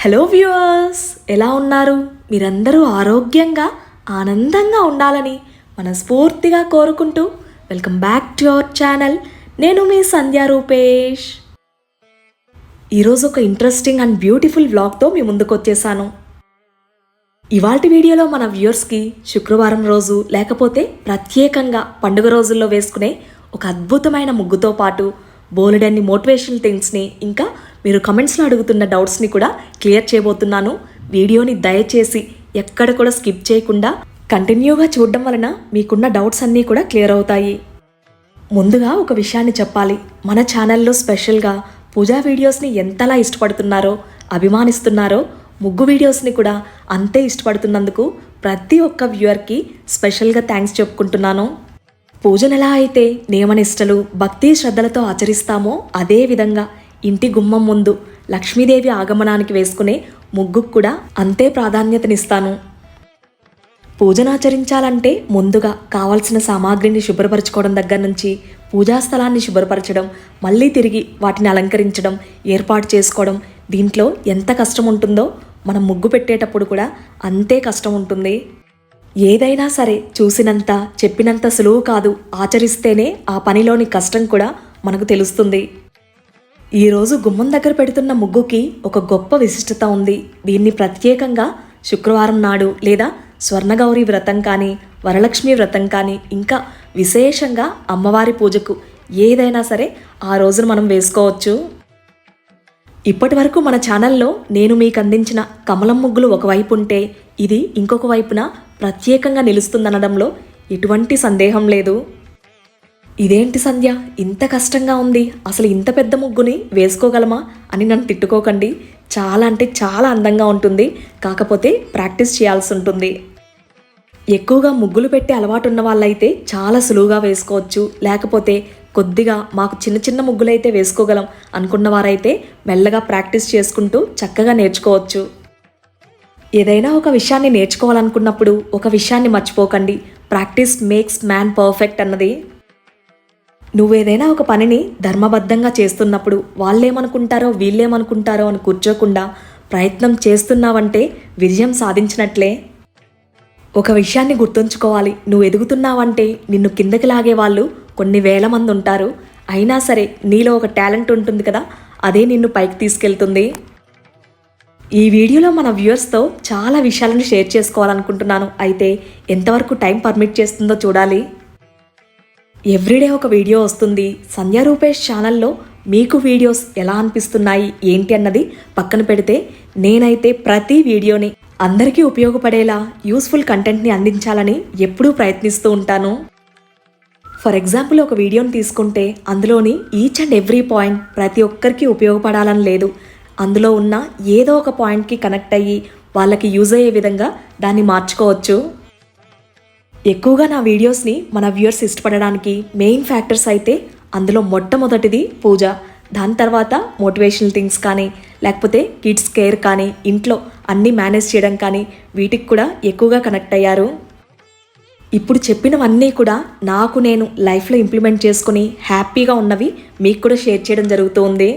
Hello viewers ఎలా ఉన్నారు? మీరందరూ ఆరోగ్యంగా ఆనందంగా ఉండాలని మనస్ఫూర్తిగా కోరుకుంటూ welcome back to our channel. నేను మీ సంధ్యా రూపేష్. ఈరోజు ఒక ఇంట్రెస్టింగ్ అండ్ బ్యూటిఫుల్ వ్లాగ్తో మీ ముందుకు వచ్చేసాను. ఇవాటి వీడియోలో మన వ్యూవర్స్కి శుక్రవారం రోజు లేకపోతే ప్రత్యేకంగా పండుగ రోజుల్లో వేసుకునే ఒక అద్భుతమైన ముగ్గుతో పాటు బోలెడన్ని మోటివేషనల్ థింగ్స్ని ఇంకా మీరు కమెంట్స్లో అడుగుతున్న డౌట్స్ని కూడా క్లియర్ చేయబోతున్నాను. వీడియోని దయచేసి ఎక్కడ కూడా స్కిప్ చేయకుండా కంటిన్యూగా చూడడం వలన మీకున్న డౌట్స్ అన్నీ కూడా క్లియర్ అవుతాయి. ముందుగా ఒక విషయాన్ని చెప్పాలి. మన ఛానల్లో స్పెషల్గా పూజా వీడియోస్ని ఎంతలా ఇష్టపడుతున్నారో అభిమానిస్తున్నారో ముగ్గు వీడియోస్ని కూడా అంతే ఇష్టపడుతున్నందుకు ప్రతి ఒక్క వ్యూవర్కి స్పెషల్గా థ్యాంక్స్ చెప్పుకుంటున్నాను. పూజనెలా ఎలా అయితే నియమనిష్టలు భక్తి శ్రద్ధలతో ఆచరిస్తామో అదే విధంగా ఇంటి గుమ్మం ముందు లక్ష్మీదేవి ఆగమనానికి వేసుకునే ముగ్గుకు కూడా అంతే ప్రాధాన్యతనిస్తాను. పూజనాచరించాలంటే ముందుగా కావాల్సిన సామాగ్రిని శుభ్రపరచుకోవడం దగ్గర నుంచి పూజా స్థలాన్ని శుభ్రపరచడం మళ్ళీ తిరిగి వాటిని అలంకరించడం ఏర్పాటు చేసుకోవడం దీంట్లో ఎంత కష్టం ఉంటుందో మనం ముగ్గు పెట్టేటప్పుడు కూడా అంతే కష్టం ఉంటుంది. ఏదైనా సరే చూసినంత చెప్పినంత సులువు కాదు. ఆచరిస్తేనే ఆ పనిలోని కష్టం కూడా మనకు తెలుస్తుంది. ఈరోజు గుమ్మం దగ్గర పెడుతున్న ముగ్గుకి ఒక గొప్ప విశిష్టత ఉంది. దీన్ని ప్రత్యేకంగా శుక్రవారం నాడు లేదా స్వర్ణగౌరి వ్రతం కానీ వరలక్ష్మి వ్రతం కానీ ఇంకా విశేషంగా అమ్మవారి పూజకు ఏదైనా సరే ఆ రోజున మనం వేసుకోవచ్చు. ఇప్పటి వరకు మన ఛానల్లో నేను మీకు అందించిన కమలం ముగ్గులు ఒకవైపు ఉంటే ఇది ఇంకొక వైపున ప్రత్యేకంగా నిలుస్తుందనడంలో ఎటువంటి సందేహం లేదు. ఇదేంటి సంధ్య? ఇంత కష్టంగా ఉంది. అసలు ఇంత పెద్ద ముగ్గుని వేసుకోగలమా అని నన్ను తిట్టుకోకండి. చాలా అంటే చాలా అందంగా ఉంటుంది. కాకపోతే ప్రాక్టీస్ చేయాల్సి ఉంటుంది. ఎక్కువగా ముగ్గులు పెట్టే అలవాటు ఉన్న వాళ్ళైతే చాలా సులువుగా వేసుకోవచ్చు. లేకపోతే కొద్దిగా మాకు చిన్న చిన్న ముగ్గులైతే వేసుకోగలం అనుకున్నవారైతే మెల్లగా ప్రాక్టీస్ చేసుకుంటూ చక్కగా నేర్చుకోవచ్చు. ఏదైనా ఒక విషయాన్ని నేర్చుకోవాలనుకున్నప్పుడు ఒక విషయాన్ని మర్చిపోకండి. ప్రాక్టీస్ మేక్స్ మ్యాన్ పర్ఫెక్ట్ అన్నది. నువ్వేదైనా ఒక పనిని ధర్మబద్ధంగా చేస్తున్నప్పుడు వాళ్ళేమనుకుంటారో వీళ్ళేమనుకుంటారో అని కూర్చోకుండా ప్రయత్నం చేస్తున్నావంటే విజయం సాధించినట్లే. ఒక విషయాన్ని గుర్తుంచుకోవాలి. నువ్వు ఎదుగుతున్నావంటే నిన్ను కిందకి లాగే వాళ్ళు కొన్ని వేల మంది ఉంటారు. అయినా సరే నీలో ఒక టాలెంట్ ఉంటుంది కదా అదే నిన్ను పైకి తీసుకెళ్తుంది. ఈ వీడియోలో మన వ్యూవర్స్తో చాలా విషయాలను షేర్ చేసుకోవాలనుకుంటున్నాను. అయితే ఎంతవరకు టైం పర్మిట్ చేస్తుందో చూడాలి. ఎవ్రీడే ఒక వీడియో వస్తుంది. సంధ్యా రూపేష్ ఛానల్లో మీకు వీడియోస్ ఎలా అనిపిస్తున్నాయి ఏంటి అన్నది పక్కన పెడితే నేనైతే ప్రతి వీడియోని అందరికీ ఉపయోగపడేలా యూస్ఫుల్ కంటెంట్ని అందించాలని ఎప్పుడూ ప్రయత్నిస్తూ ఉంటాను. ఫర్ ఎగ్జాంపుల్ ఒక వీడియోని తీసుకుంటే అందులోని ఈచ్ అండ్ ఎవ్రీ పాయింట్ ప్రతి ఒక్కరికి ఉపయోగపడాలని లేదు. అందులో ఉన్న ఏదో ఒక పాయింట్కి కనెక్ట్ అయ్యి వాళ్ళకి యూజ్ అయ్యే విధంగా దాన్ని మార్చుకోవచ్చు. ఎక్కువగా నా వీడియోస్ని మన వ్యూయర్స్ ఇష్టపడడానికి మెయిన్ ఫ్యాక్టర్స్ అయితే అందులో మొట్టమొదటిది పూజ. దాని తర్వాత మోటివేషనల్ థింగ్స్ కానీ లేకపోతే కిడ్స్ కేర్ కానీ ఇంట్లో అన్నీ మేనేజ్ చేయడం కానీ వీటికి కూడా ఎక్కువగా కనెక్ట్ అయ్యారు. ఇప్పుడు చెప్పినవన్నీ కూడా నాకు నేను లైఫ్లో ఇంప్లిమెంట్ చేసుకుని హ్యాపీగా ఉన్నవి మీకు కూడా షేర్ చేయడం జరుగుతోంది.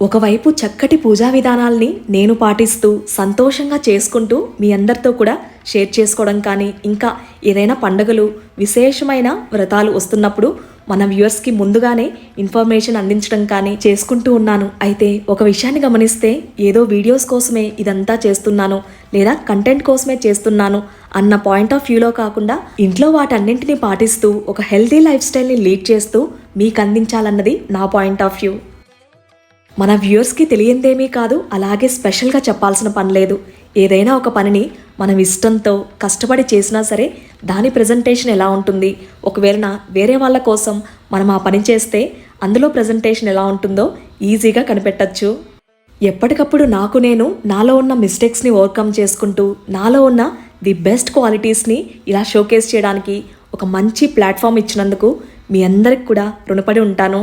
ఒకవైపు చక్కటి పూజా విధానాల్ని నేను పాటిస్తూ సంతోషంగా చేసుకుంటూ మీ అందరితో కూడా షేర్ చేసుకోవడం కానీ ఇంకా ఏదైనా పండుగలు విశేషమైన వ్రతాలు వస్తున్నప్పుడు మన వ్యూవర్స్కి ముందుగానే ఇన్ఫర్మేషన్ అందించడం కానీ చేసుకుంటూ ఉన్నాను. అయితే ఒక విషయాన్ని గమనిస్తే ఏదో వీడియోస్ కోసమే ఇదంతా చేస్తున్నాను. లేదా కంటెంట్ కోసమే చేస్తున్నాను అన్న పాయింట్ ఆఫ్ వ్యూలో కాకుండా ఇంట్లో వాటన్నింటినీ పాటిస్తూ ఒక హెల్తీ లైఫ్ స్టైల్ని లీడ్ చేస్తూ మీకు అందించాలన్నది నా పాయింట్ ఆఫ్ వ్యూ మన వ్యూయర్స్కి తెలియందేమీ కాదు అలాగే స్పెషల్గా చెప్పాల్సిన పని లేదు. ఏదైనా ఒక పనిని మనం ఇష్టంతో కష్టపడి చేసినా సరే దాని ప్రజెంటేషన్ ఎలా ఉంటుంది? ఒకవేళ వేరే వాళ్ళ కోసం మనం ఆ పని చేస్తే అందులో ప్రజెంటేషన్ ఎలా ఉంటుందో ఈజీగా కనిపెట్టచ్చు. ఎప్పటికప్పుడు నాకు నేను నాలో ఉన్న మిస్టేక్స్ని ఓవర్కమ్ చేసుకుంటూ నాలో ఉన్న ది బెస్ట్ క్వాలిటీస్ని ఇలా షోకేస్ చేయడానికి ఒక మంచి ప్లాట్ఫామ్ ఇచ్చినందుకు మీ అందరికి కూడా రుణపడి ఉంటాను.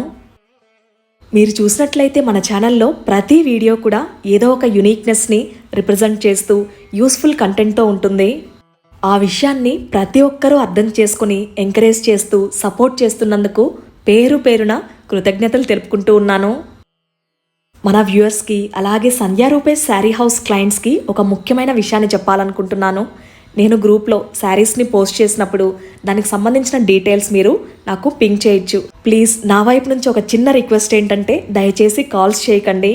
మీరు చూసినట్లయితే మన ఛానల్లో ప్రతి వీడియో కూడా ఏదో ఒక యునీక్నెస్ని రిప్రజెంట్ చేస్తూ యూస్ఫుల్ కంటెంట్తో ఉంటుంది. ఆ విషయాన్ని ప్రతి ఒక్కరూ అర్థం చేసుకుని ఎంకరేజ్ చేస్తూ సపోర్ట్ చేస్తున్నందుకు పేరు పేరున కృతజ్ఞతలు తెలుపుకుంటూ ఉన్నాను. మన వ్యూయర్స్కి అలాగే సంధ్యా రూపేష్ శారీ హౌస్ క్లయింట్స్కి ఒక ముఖ్యమైన విషయాన్ని చెప్పాలనుకుంటున్నాను. నేను గ్రూప్లో శారీస్ని పోస్ట్ చేసినప్పుడు దానికి సంబంధించిన డీటెయిల్స్ మీరు నాకు పింక్ చేయొచ్చు. ప్లీజ్ నా వైపు నుంచి ఒక చిన్న రిక్వెస్ట్ ఏంటంటే దయచేసి కాల్స్ చేయకండి.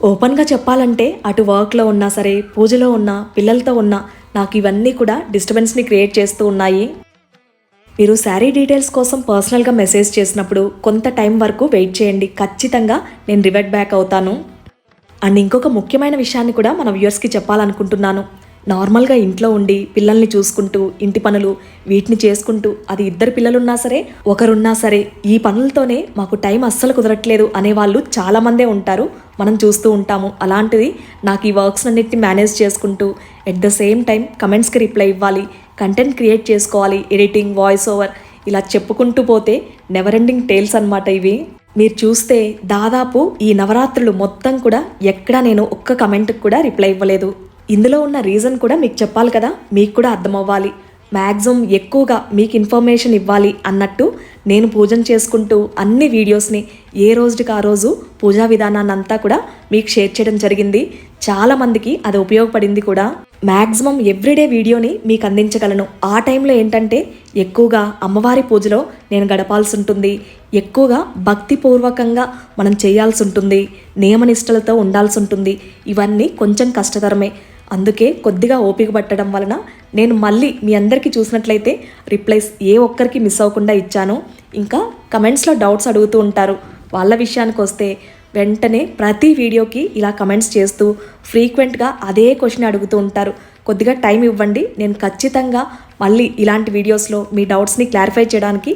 ఓపెన్గా చెప్పాలంటే అటు వర్క్లో ఉన్నా సరే పూజలో ఉన్నా పిల్లలతో ఉన్నా నాకు ఇవన్నీ కూడా డిస్టర్బెన్స్ని క్రియేట్ చేస్తూ ఉన్నాయి. మీరు శారీ డీటెయిల్స్ కోసం పర్సనల్గా మెసేజ్ చేసినప్పుడు కొంత టైం వరకు వెయిట్ చేయండి. ఖచ్చితంగా నేను రివర్ట్ బ్యాక్ అవుతాను. అండ్ ఇంకొక ముఖ్యమైన విషయాన్ని కూడా మన వ్యూయర్స్కి చెప్పాలనుకుంటున్నాను. నార్మల్గా ఇంట్లో ఉండి పిల్లల్ని చూసుకుంటూ ఇంటి పనులు వీటిని చేసుకుంటూ అది ఇద్దరు పిల్లలున్నా సరే ఒకరున్నా సరే ఈ పనులతోనే మాకు టైం అస్సలు కుదరట్లేదు అనేవాళ్ళు చాలామందే ఉంటారు. మనం చూస్తూ ఉంటాము. అలాంటిది నాకు ఈ వర్క్స్ అన్నిటిని మేనేజ్ చేసుకుంటూ ఎట్ ద సేమ్ టైం కమెంట్స్కి రిప్లై ఇవ్వాలి కంటెంట్ క్రియేట్ చేసుకోవాలి ఎడిటింగ్ వాయిస్ ఓవర్ ఇలా చెప్పుకుంటూ పోతే నెవర్ ఎండింగ్ టేల్స్ అనమాట ఇవి. మీరు చూస్తే దాదాపు ఈ నవరాత్రులు మొత్తం కూడా ఎక్కడా నేను ఒక్క కమెంట్కి కూడా రిప్లై ఇవ్వలేదు. ఇందులో ఉన్న రీజన్ కూడా మీకు చెప్పాలి కదా మీకు కూడా అర్థమవ్వాలి. మ్యాక్సిమం ఎక్కువగా మీకు ఇన్ఫర్మేషన్ ఇవ్వాలి అన్నట్టు నేను పూజను చేసుకుంటూ అన్ని వీడియోస్ని ఏ రోజుకి ఆ రోజు పూజా విధానాన్ని అంతా కూడా మీకు షేర్ చేయడం జరిగింది. చాలామందికి అది ఉపయోగపడింది కూడా. మ్యాక్సిమం ఎవ్రీడే వీడియోని మీకు అందించగలను. ఆ టైంలో ఏంటంటే ఎక్కువగా అమ్మవారి పూజలో నేను గడపాల్సి ఉంటుంది. ఎక్కువగా భక్తిపూర్వకంగా మనం చేయాల్సి ఉంటుంది. నియమనిష్టలతో ఉండాల్సి ఉంటుంది. ఇవన్నీ కొంచెం కష్టతరమే. అందుకే కొద్దిగా ఓపిక పట్టడం వలన నేను మళ్ళీ మీ అందరికీ చూసినట్లయితే రిప్లైస్ ఏ ఒక్కరికి మిస్ అవ్వకుండా ఇచ్చాను. ఇంకా కమెంట్స్లో డౌట్స్ అడుగుతూ ఉంటారు. వాళ్ళ విషయానికి వస్తే వెంటనే ప్రతి వీడియోకి ఇలా కమెంట్స్ చేస్తూ ఫ్రీక్వెంట్గా అదే క్వశ్చన్ అడుగుతూ ఉంటారు. కొద్దిగా టైం ఇవ్వండి. నేను ఖచ్చితంగా మళ్ళీ ఇలాంటి వీడియోస్లో మీ డౌట్స్ని క్లారిఫై చేయడానికి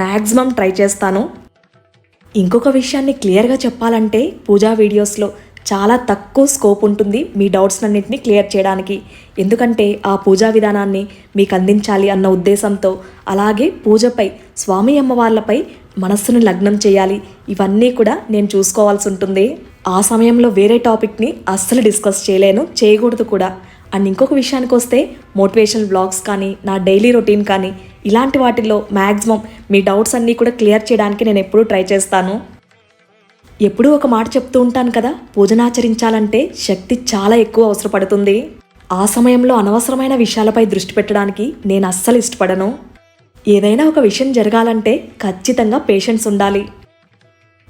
మ్యాక్సిమం ట్రై చేస్తాను. ఇంకొక విషయాన్ని క్లియర్గా చెప్పాలంటే పూజా వీడియోస్లో చాలా తక్కువ స్కోప్ ఉంటుంది మీ డౌట్స్ అన్నింటినీ క్లియర్ చేయడానికి. ఎందుకంటే ఆ పూజా విధానాన్ని మీకు అందించాలి అన్న ఉద్దేశంతో అలాగే పూజపై స్వామి అమ్మవార్లపై మనస్సును లగ్నం చేయాలి. ఇవన్నీ కూడా నేను చూసుకోవాల్సి ఉంటుంది. ఆ సమయంలో వేరే టాపిక్ని అస్సలు డిస్కస్ చేయలేను చేయకూడదు కూడా. అండ్ ఇంకొక విషయానికి వస్తే మోటివేషనల్ బ్లాగ్స్ కానీ నా డైలీ రొటీన్ కానీ ఇలాంటి వాటిల్లో మ్యాక్సిమం మీ డౌట్స్ అన్నీ కూడా క్లియర్ చేయడానికి నేను ఎప్పుడూ ట్రై చేస్తాను. ఎప్పుడూ ఒక మాట చెప్తూ ఉంటాను కదా పూజనాచరించాలంటే శక్తి చాలా ఎక్కువ అవసరపడుతుంది. ఆ సమయంలో అనవసరమైన విషయాలపై దృష్టి పెట్టడానికి నేను అస్సలు ఇష్టపడను. ఏదైనా ఒక విషయం జరగాలంటే ఖచ్చితంగా పేషెన్స్ ఉండాలి.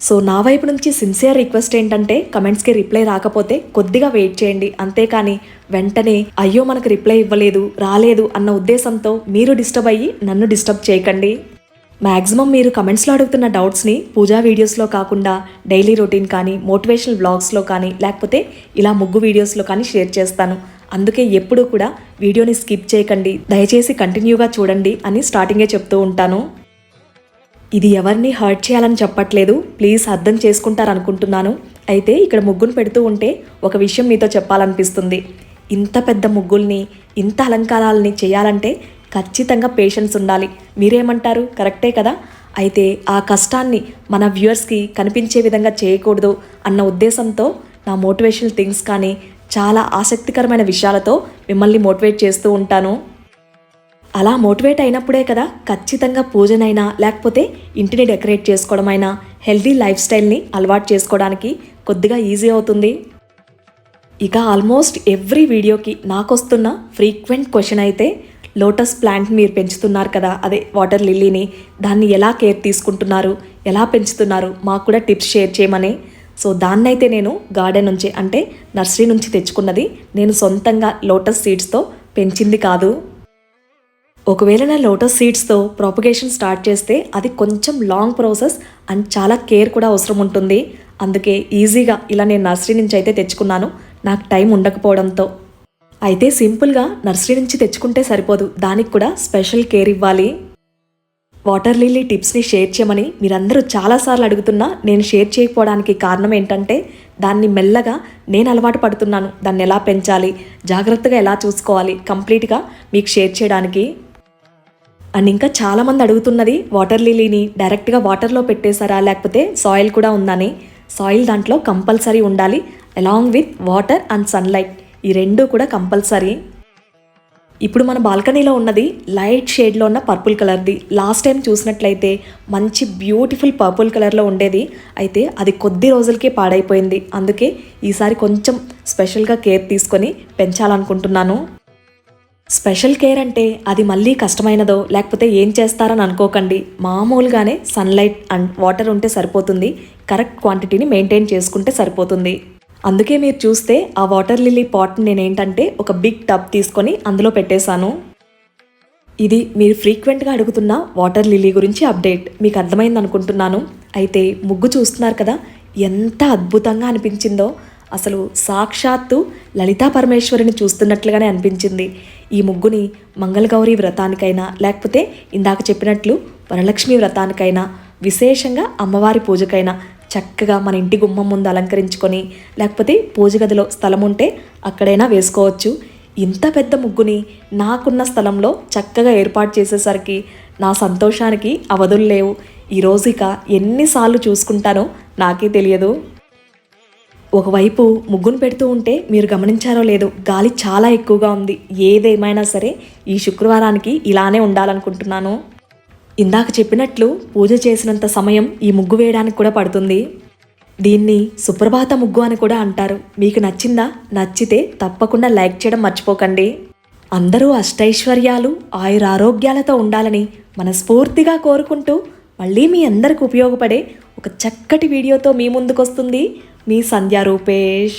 సో నా వైపు నుంచి సిన్సియర్ రిక్వెస్ట్ ఏంటంటే కమెంట్స్కి రిప్లై రాకపోతే కొద్దిగా వెయిట్ చేయండి. అంతేకాని వెంటనే అయ్యో మనకు రిప్లై ఇవ్వలేదు రాలేదు అన్న ఉద్దేశంతో మీరు డిస్టర్బ్ అయ్యి నన్ను డిస్టర్బ్ చేయకండి. మ్యాక్సిమం మీరు కమెంట్స్లో అడుగుతున్న డౌట్స్ని పూజా వీడియోస్లో కాకుండా డైలీ రొటీన్ కానీ మోటివేషనల్ బ్లాగ్స్లో కానీ లేకపోతే ఇలా ముగ్గు వీడియోస్లో కానీ షేర్ చేస్తాను. అందుకే ఎప్పుడూ కూడా వీడియోని స్కిప్ చేయకండి. దయచేసి కంటిన్యూగా చూడండి అని స్టార్టింగే చెప్తూ ఉంటాను. ఇది ఎవరిని హర్ట్ చేయాలని చెప్పట్లేదు. ప్లీజ్ అర్థం చేసుకుంటారనుకుంటున్నాను. అయితే ఇక్కడ ముగ్గును పెడుతూ ఉంటే ఒక విషయం మీతో చెప్పాలనిపిస్తుంది. ఇంత పెద్ద ముగ్గుల్ని ఇంత అలంకారాలని చేయాలంటే ఖచ్చితంగా పేషెన్స్ ఉండాలి. మీరేమంటారు? కరెక్టే కదా? అయితే ఆ కష్టాన్ని మన వ్యూవర్స్కి కనిపించే విధంగా చేయకూడదు అన్న ఉద్దేశంతో నా మోటివేషనల్ థింగ్స్ కానీ చాలా ఆసక్తికరమైన విషయాలతో మిమ్మల్ని మోటివేట్ చేస్తూ ఉంటాను. అలా మోటివేట్ అయినప్పుడే కదా ఖచ్చితంగా పూజనైనా లేకపోతే ఇంటిని డెకరేట్ చేసుకోవడమైనా హెల్దీ లైఫ్ స్టైల్ని అలవాటు చేసుకోవడానికి కొద్దిగా ఈజీ అవుతుంది. ఇక ఆల్మోస్ట్ ఎవ్రీ వీడియోకి నాకు వస్తున్న ఫ్రీక్వెంట్ క్వశ్చన్ అయితే లోటస్ ప్లాంట్ మీరు పెంచుతున్నారు కదా అదే వాటర్ లిల్లీని దాన్ని ఎలా కేర్ తీసుకుంటున్నారు ఎలా పెంచుతున్నారు మాకు కూడా టిప్స్ షేర్ చేయమని. సో దాన్నైతే నేను గార్డెన్ నుంచి అంటే నర్సరీ నుంచి తెచ్చుకున్నది నేను సొంతంగా లోటస్ సీడ్స్తో పెంచింది కాదు. ఒకవేళ నా లోటస్ సీడ్స్తో ప్రాపగేషన్ స్టార్ట్ చేస్తే అది కొంచెం లాంగ్ ప్రాసెస్ అండ్ చాలా కేర్ కూడా అవసరం ఉంటుంది. అందుకే ఈజీగా ఇలా నేను నర్సరీ నుంచి అయితే తెచ్చుకున్నాను. నాకు టైం ఉండకపోవడంతో. అయితే సింపుల్గా నర్సరీ నుంచి తెచ్చుకుంటే సరిపోదు. దానికి కూడా స్పెషల్ కేర్ ఇవ్వాలి. వాటర్ లిల్లీ టిప్స్ని షేర్ చేయమని మీరందరూ చాలాసార్లు అడుగుతున్నా నేను షేర్ చేయకపోవడానికి కారణం ఏంటంటే దాన్ని మెల్లగా నేను అలవాటు పడుతున్నాను. దాన్ని ఎలా పెంచాలి? జాగ్రత్తగా ఎలా చూసుకోవాలి? కంప్లీట్గా మీకు షేర్ చేయడానికి. అండ్ ఇంకా చాలామంది అడుగుతున్నది వాటర్ లిలీని డైరెక్ట్గా వాటర్లో పెట్టేశారా? లేకపోతే సాయిల్ కూడా ఉందని సాయిల్ దాంట్లో కంపల్సరీ ఉండాలి along with water and sunlight. ఈ రెండు కూడా కంపల్సరీ. ఇప్పుడు మన బాల్కనీలో ఉన్నది లైట్ షేడ్లో ఉన్న పర్పుల్ కలర్ది. లాస్ట్ టైం చూసినట్లయితే మంచి బ్యూటిఫుల్ పర్పుల్ కలర్లో ఉండేది. అయితే అది కొద్ది రోజులకే పాడైపోయింది. అందుకే ఈసారి కొంచెం స్పెషల్గా కేర్ తీసుకొని పెంచాలనుకుంటున్నాను. స్పెషల్ కేర్ అంటే అది మళ్ళీ కష్టమైనదో లేకపోతే ఏం చేస్తారని అనుకోకండి. మామూలుగానే సన్లైట్ అండ్ వాటర్ ఉంటే సరిపోతుంది. కరెక్ట్ క్వాంటిటీని మెయింటైన్ చేసుకుంటే సరిపోతుంది. అందుకే మీరు చూస్తే ఆ వాటర్ లిల్లీ పాట్ నేనేంటంటే ఒక బిగ్ టబ్ తీసుకొని అందులో పెట్టేశాను. ఇది మీరు ఫ్రీక్వెంట్గా అడుగుతున్న వాటర్ లిల్లీ గురించి అప్డేట్. మీకు అర్థమైంది అనుకుంటున్నాను. అయితే ముగ్గు చూస్తున్నారు కదా ఎంత అద్భుతంగా అనిపించిందో. అసలు సాక్షాత్తు లలితా పరమేశ్వరిని చూస్తున్నట్లుగానే అనిపించింది. ఈ ముగ్గుని మంగళగౌరి వ్రతానికైనా లేకపోతే ఇందాక చెప్పినట్లు వరలక్ష్మి వ్రతానికైనా విశేషంగా అమ్మవారి పూజకైనా చక్కగా మన ఇంటి గుమ్మం ముందు అలంకరించుకొని లేకపోతే పూజ గదిలో స్థలం ఉంటే అక్కడైనా వేసుకోవచ్చు. ఇంత పెద్ద ముగ్గుని నాకున్న స్థలంలో చక్కగా ఏర్పాటు చేసేసరికి నా సంతోషానికి అవధులు లేవు. ఈరోజు ఇక ఎన్నిసార్లు చూసుకుంటానో నాకే తెలియదు. ఒకవైపు ముగ్గును పెడుతూ ఉంటే మీరు గమనించారో లేదో గాలి చాలా ఎక్కువగా ఉంది. ఏదేమైనా సరే ఈ శుక్రవారానికి ఇలానే ఉండాలనుకుంటున్నాను. ఇందాక చెప్పినట్లు పూజ చేసినంత సమయం ఈ ముగ్గు వేయడానికి కూడా పడుతుంది. దీన్ని సుప్రభాత ముగ్గు అని కూడా అంటారు. మీకు నచ్చిందా? నచ్చితే తప్పకుండా లైక్ చేయడం మర్చిపోకండి. అందరూ అష్టైశ్వర్యాలు ఆయురారోగ్యాలతో ఉండాలని మనస్ఫూర్తిగా కోరుకుంటూ మళ్ళీ మీ అందరికి ఉపయోగపడే ఒక చక్కటి వీడియోతో మీ ముందుకొస్తుంది మీ సంధ్యా రూపేష్.